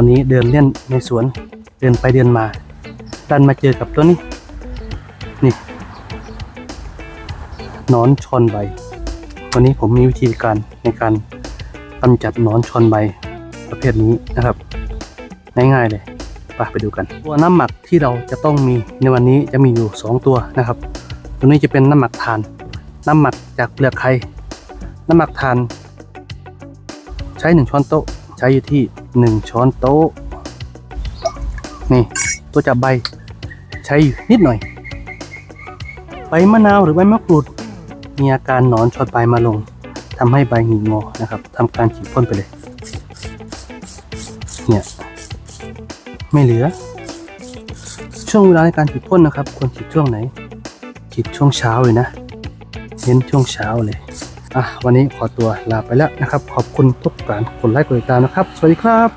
วันนี้เดินเล่นในสวนเดินไปเดินมา ดันมาเจอกับตัวนี้นี่นอนชอนใบ วันนี้ผมมีวิธีการในการกำจัดนอนชอนใบประเภทนี้นะครับ ง่ายๆเลยไปไปดูกัน ตัวน้ำหมักที่เราจะต้องมีในวันนี้จะมีอยู่ 2 ตัวนะครับ ตัวนี้จะเป็นน้ำหมักทาน น้ำหมักจากเปลือกไข่น้ำหมักทาน ใช้ 1 ช้อนโต๊ะใช้อยู่ที่ 1 ช้อนโต๊ะ นี่ตัวจับใบ ใช่นิดหน่อย ใบมะนาวหรือใบมะกรูด มีอาการหนอนชอนใบมาลงทำให้ใบหงิกงอนะครับทำการฉีดพ่นไปเลย เนี่ย ไม่เหลือ ช่วงเวลาในการฉีดพ่นนะครับ ควรฉีดช่วงไหนฉีดช่วงเช้าเลยนะเน้นช่วงเช้าเลย อะวันนี้ขอตัวลาไปแล้วนะครับ ขอบคุณทุกการกดไลค์กดติดตามนะครับ สวัสดีครับ